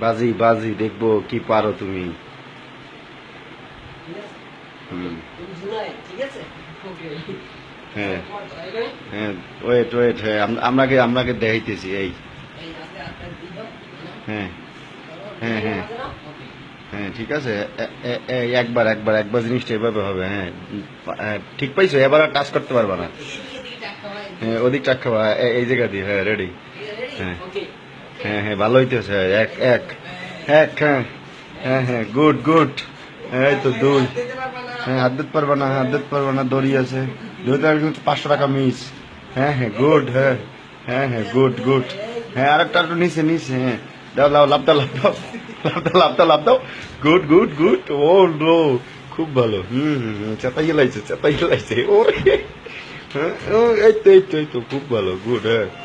বাজি বাজি দেখব কি পারো তুমি। হ্যাঁ। হ্যাঁ ওয়েট ওয়েট হ্যাঁ আম- আমরাকে আমরাকে দেখাইতেছি এই। হ্যাঁ? হ্যাঁ, হ্যাঁ। হ্যাঁ। ঠিক আছে। এ- এ- একবার একবার একবার জিনিসটা এভাবে হবে হ্যাঁ। হ্যাঁ, ঠিক পাইছো? এবার আর টাচ করতে পারবা না। হ্যাঁ ওদিক টাকা এই জায়গা দিয়ে হ্যাঁ রেডি। হ্যাঁ। ওকে হ্যাঁ হ্যাঁ ভালো হইতেছে এক এক এক হ্যাঁ হ্যাঁ হ্যাঁ গুড গুড এই তো দুই দিতে পারবা না হ্যাঁ হাত দিতে পারবো না হাত দিতে পারবো না দড়ি আছে দুই টাকা কিন্তু পাঁচশো টাকা মিস হ্যাঁ হ্যাঁ গুড হ্যাঁ হ্যাঁ হ্যাঁ গুড গুড হ্যাঁ আরেকটা একটু নিচে নিচে হ্যাঁ দাও দাও লাভ দাও লাভ দাও লাভ দাও লাভ দাও লাভ দাও good good good oh no খুব ভালো হুম হুম হুম চেতাই লাইছে চেতাই লাইছে ওরে হ্যাঁ ও, এই তো এই তো এই তো খুব ভালো গুড হ্যাঁ হুম হুম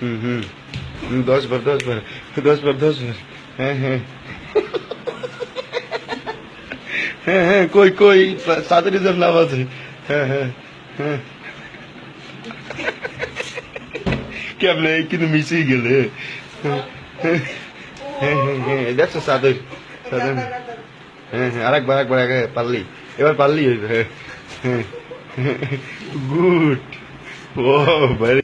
হুম দশ বার দশ বার দশ বার দশ বার হ্যাঁ হ্যাঁ হ্যাঁ হ্যাঁ কই কই তাড়াতাড়ি যার নাম আছে হ্যাঁ হ্যাঁ হ্যাঁ কেমন কিন্তু মিশিয়ে গেলে হ্যাঁ হ্যাঁ হ্যাঁ হ্যাঁ দেখছ সাদের সাদের হ্যাঁ হ্যাঁ আরেকবার আরেকবার আগে পারলি এবার পারলি হ্যাঁ হ্যাঁ গুড ও ভেরি